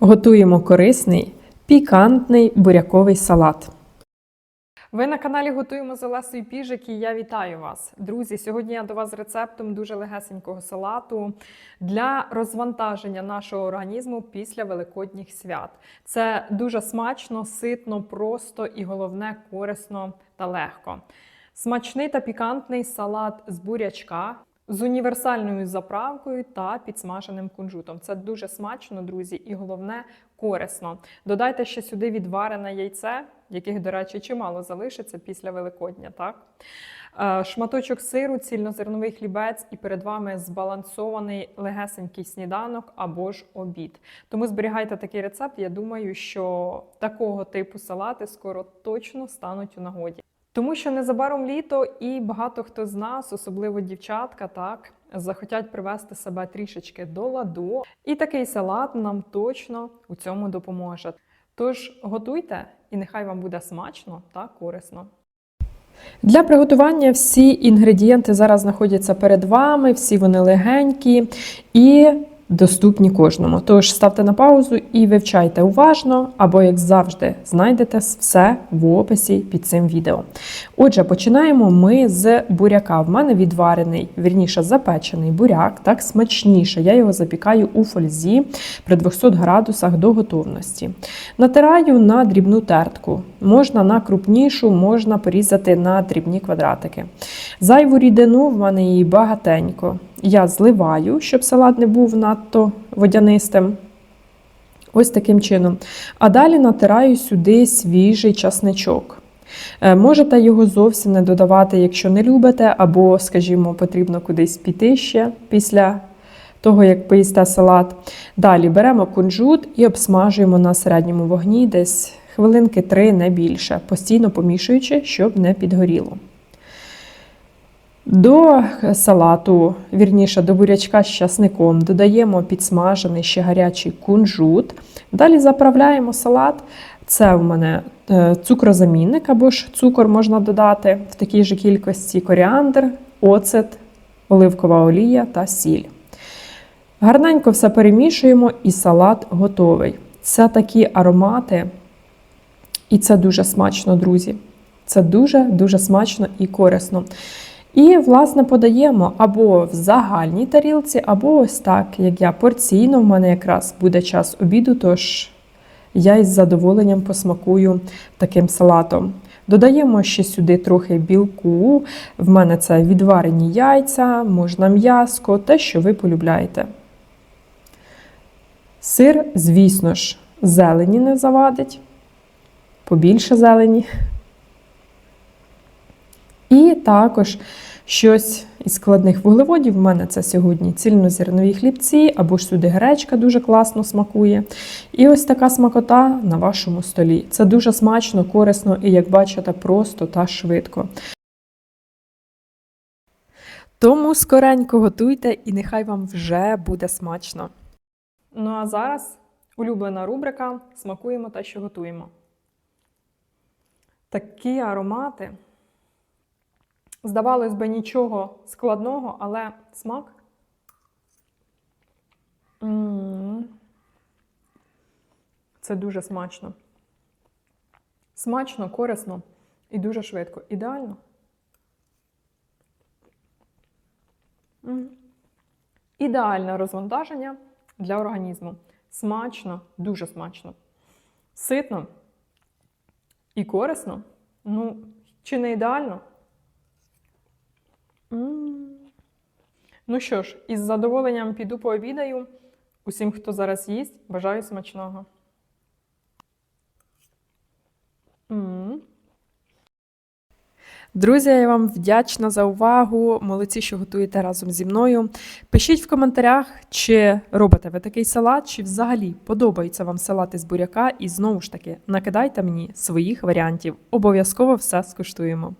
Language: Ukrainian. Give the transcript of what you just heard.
Готуємо корисний, пікантний буряковий салат. Ви на каналі Готуємо з Олесою Піжик і я вітаю вас. Друзі, сьогодні я до вас з рецептом дуже легесенького салату для розвантаження нашого організму після великодніх свят. Це дуже смачно, ситно, просто і головне корисно та легко. Смачний та пікантний салат з бурячка. З універсальною заправкою та підсмаженим кунжутом. Це дуже смачно, друзі, і головне корисно. Додайте ще сюди відварене яйце, яких, до речі, чимало залишиться після Великодня. Так? Е, Шматочок сиру, цільнозерновий хлібець, і перед вами збалансований легесенький сніданок або ж обід. Тому зберігайте такий рецепт. Я думаю, що такого типу салати скоро точно стануть у нагоді. Тому що незабаром літо, і багато хто з нас, особливо дівчатка, так захотять привести себе трішечки до ладу. І такий салат нам точно у цьому допоможе. Тож готуйте, і нехай вам буде смачно та корисно. Для приготування всі інгредієнти зараз знаходяться перед вами, всі вони легенькі і доступні кожному. Тож ставте на паузу і вивчайте уважно, або, як завжди, знайдете все в описі під цим відео. Отже, починаємо ми з буряка. В мене відварений, вірніше, запечений буряк, так смачніше. Я його запікаю у фользі при 200 градусах до готовності. Натираю на дрібну тертку. Можна на крупнішу, можна порізати на дрібні квадратики. Зайву рідину в мене її багатенько. Я зливаю, щоб салат не був надто водянистим. Ось таким чином. А далі натираю сюди свіжий часничок. Е, Можете його зовсім не додавати, якщо не любите, або, скажімо, потрібно кудись піти ще після того, як поїсте салат. Далі беремо кунжут і обсмажуємо на середньому вогні десь хвилинки 3, не більше, постійно помішуючи, щоб не підгоріло. До салату, вірніше, до бурячка з часником додаємо підсмажений ще гарячий кунжут. Далі заправляємо салат. Це в мене е, цукрозамінник або ж цукор можна додати в такій же кількості коріандр, оцет, оливкова олія та сіль. Гарненько все перемішуємо і салат готовий. Це такі аромати, і це дуже смачно, друзі. Це дуже-дуже смачно і корисно. І, власне, подаємо або в загальній тарілці, або ось так, як я порційно. В мене якраз буде час обіду, тож я із задоволенням посмакую таким салатом. Додаємо ще сюди трохи білку. В мене це відварені яйця, можна м'яско, те, що ви полюбляєте. Сир, звісно ж, зелені не завадить, побільше зелені. І також щось із складних вуглеводів. В мене це сьогодні цільнозернові хлібці, або ж сюди гречка дуже класно смакує. І ось така смакота на вашому столі. Це дуже смачно, корисно і, як бачите, просто та швидко. Тому скоренько готуйте і нехай вам вже буде смачно. Ну а зараз улюблена рубрика Смакуємо те, що готуємо. Такі аромати. Здавалось би, нічого складного, але смак. Це дуже смачно. Смачно, корисно і дуже швидко. Ідеально. Ідеальне розвантаження для організму. Смачно, дуже смачно. Ситно і корисно. Ну, чи не ідеально? Ну що ж, із задоволенням піду пообідаю. Усім, хто зараз їсть, бажаю смачного. Друзі, я вам вдячна за увагу. Молодці, що готуєте разом зі мною. Пишіть в коментарях, чи робите ви такий салат, чи взагалі подобаються вам салати з буряка. І знову ж таки, накидайте мені своїх варіантів. Обов'язково все скуштуємо.